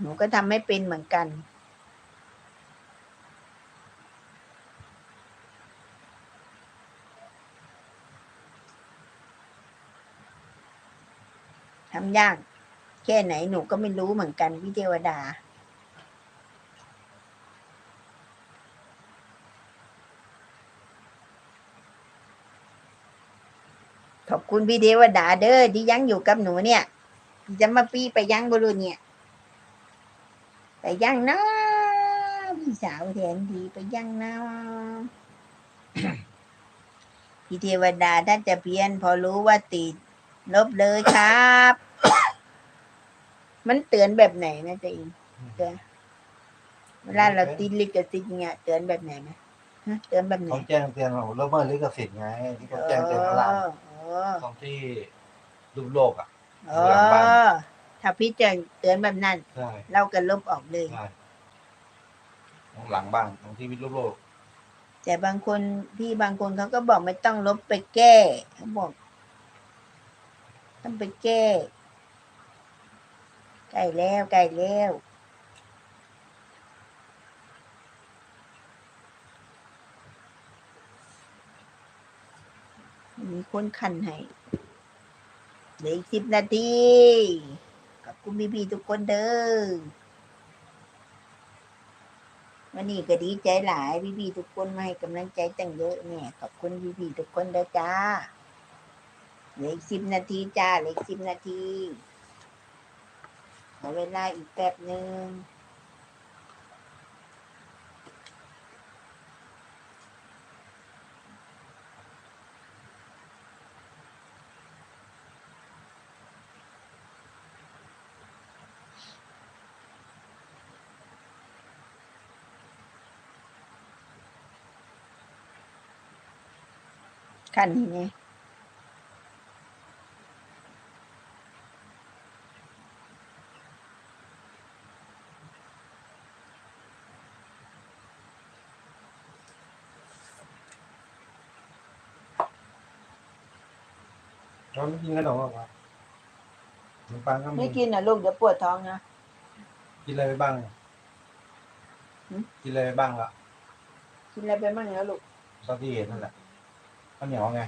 หนูก็ทำไม่เป็นเหมือนกัน ทำยาก แค่ไหนหนูก็ไม่รู้เหมือนกันพี่เทวดาขอบคุณพี่เทวดาเด้อที่ยังอยู่กับหนูเนี่ยจะมาปีไปยังบรุเนี่ย ไปยังนะพี่สาวแทนดีไปยังนะพี่เทวดาท่านจะเพียน พอรู้ว่าติด ลบเลยครับ มันเตือนแบบไหนนะจ๊ะอิงเตือนเวลาเราติดลิขสิทธิ์เนี่ยเตือนแบบไหนไหมฮะเตือนแบบไหนเขาแจ้งเตือนเราละเมิดลิขสิทธิ์ไงที่เขาแจ้งเตือนข้างล่างเออตรงที่รูปโลกอะเอหลังบ้านอ ถ้าพี่แจ้งเตือนแบบนั้น ใช่เราก็ลบออกเลย ใช่ตรงหลังบ้านตรงที่รูปโลกแต่บางคนพี่บางคนเขาก็บอกไม่ต้องลบไปแก้เขาบอก ต้องไปแก้ใกล้แล้วใกล้แล้วมีคนคันให้เหลืออีกสิบนาทีขอบ คุณพี่ๆทุกคนเด้อวันนี้ก็ดีใจหลายพี่ๆทุกคนมาให้กำลังใจตั้งเยอะเนี่ยขอบคุณพี่ๆทุกคนเด้อจ้าเหลืออีกสิบนาทีจ้าเหลืออีกสิบนาทีขอเวลาอีกแป๊บหนึ่ง ขั้นนี้ไงเราไม่กินขนมหรอกวะขนมปังก็มีไม่กินนะลูกเดี๋ยวปวดท้องนะ กินอะไรไปบ้างเนี่ยหืม กินอะไรไปบ้างละกินอะไรไปบ้างนะลูกตอนที่เห็นนั่นแหละ ข้าวเหนียวไง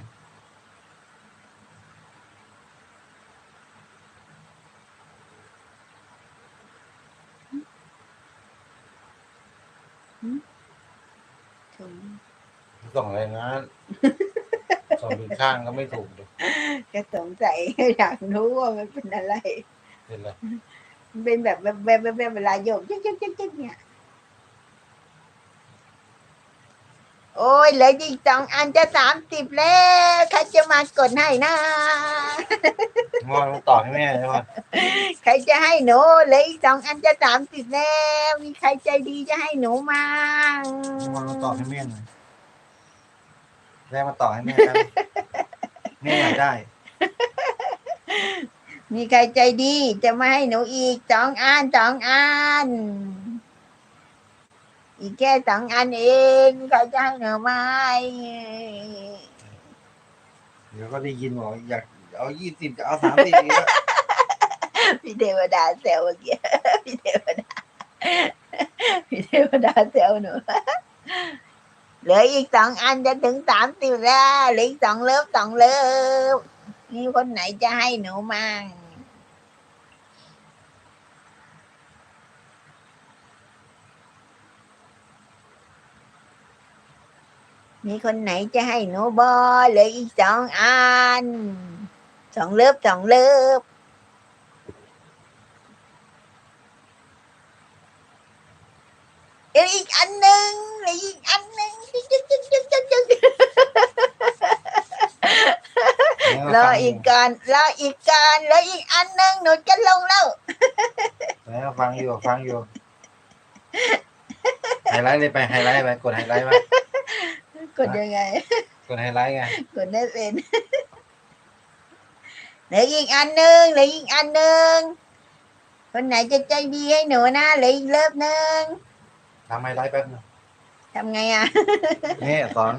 ถึงส่งอะไรงั้นส่งผิดข้างก็ไม่ถูกเลยก็สงสัยอยากรู้ว่ามันเป็นอะไรเป็นไรมันเป็นแบบแบบแบบแบบแบบเวลาโยกจิ๊กจิ๊กจิ๊กจิ๊กเนี่ย โอ้ยเหลืออีกสองอันจะสามสิบแล้วใครจะมากดให้นะงอนมาต่อให้แม่ใช่ปะใครจะให้หนูเหลืออีกสองอันจะสามสิบแล้วมีใครใจดีจะให้หนูมางอนมาต่อให้แม่หน่อยแม่มาต่อให้แม่ครับแม่อยากได้ มีใครใจดีจะมาให้หนูอีกสองอันสองอัน อีกแค่สองอันเองใครจะให้หนูไหมเดี๋ยวก็ได้ยินบอกอยากเอายี่สิบจะเอาสามสิบอีกแล้วพี่เทวดาแซวเมื่อกี้พี่เทวดาพี่เทวดาแซวหนูเหลืออีกสองอันจะถึงสามสิบแล้วเหลืออีกสองเลิฟสองเลิฟมีคนไหนจะให้หนูมั่ง มีคนไหนจะให้หนูบอเหลืออีกสองอันสองเลิฟสองเลิฟเดี๋ยวอีกอันหนึ่งเหลืออีกอันหนึ่งจึ๊กจึ๊กจึ๊กจึ๊กจึ๊กจึ๊กรออีกก่อนรออีกก่อนเหลืออีกอันหนึ่งหนูจะลงแล้วแล้วฟังอยู่ฟังอยู่ไฮไลท์เลยไปไฮไลท์ไปกดไฮไลท์ไป กดยังไง กดไฮไลท์ไง กดได้เป็นเหลืออีกอันหนึ่งเหลืออีกอันหนึ่งคนไหนจะใจดีให้หนูนะเหลืออีกเลิฟหนึ่งทำไฮไลท์แป๊บนึงทำไงอะนี่สอน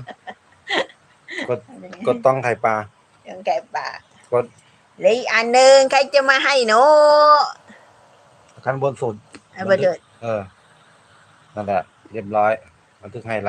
กดกดต้องไข่ปลายังแก่ปากกดเหลืออีกอันหนึ่งใครจะมาให้หนูกขั้นบนสุดไอ้ประเดิดเออนั่นแหละเรียบร้อยบันทึกไฮไลท์